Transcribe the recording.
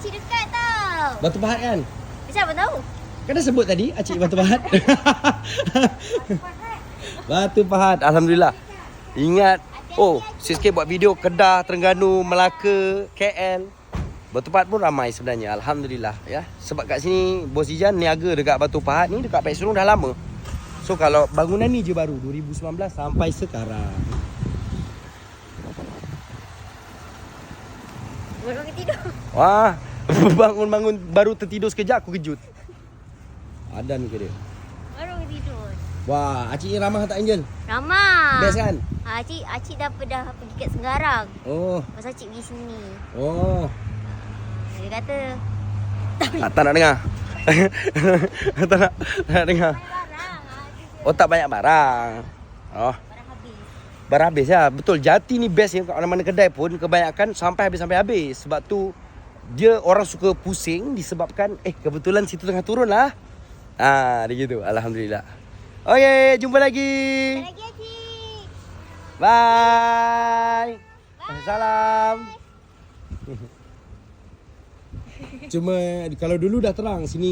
Acik dekat tau. Batu Pahat kan? Macam mana tahu? Kan dah sebut tadi Acik Batu Pahat. Batu Pahat. Alhamdulillah. Ingat. Oh, sikit buat video Kedah, Terengganu, Melaka, KL. Batu Pahat pun ramai sebenarnya. Alhamdulillah ya. Sebab kat sini Bos Ijan niaga dekat Batu Pahat ni dekat Pek Serong dah lama. So kalau bangunan ni je baru 2019 sampai sekarang. Baru tidur. Wah, bangun-bangun baru tertidur sekejap aku kejut. Adan ke dia. Baru ke tidur. Wah, Acik ni ramah tak Angel? Ramah. Best kan? Ha, Acik, Acik dah dah pergi kat Segarang. Oh, Masa Acik pergi sini. oh. Dia kata, Ah, tak nak dengar. tak nak, tak nak dengar. barang. Oh, tak banyak barang. Oh, barang habis. barang habis lah. Betul, jati ni best ni. Kat mana-mana kedai pun kebanyakan sampai habis-sampai habis. Sebab tu, dia orang suka pusing disebabkan, eh kebetulan situ tengah turun lah. Ah, dia gitu. Alhamdulillah. Okay, jumpa lagi. Lagi Acik. Bye. Salam. Cuma kalau dulu dah terang sini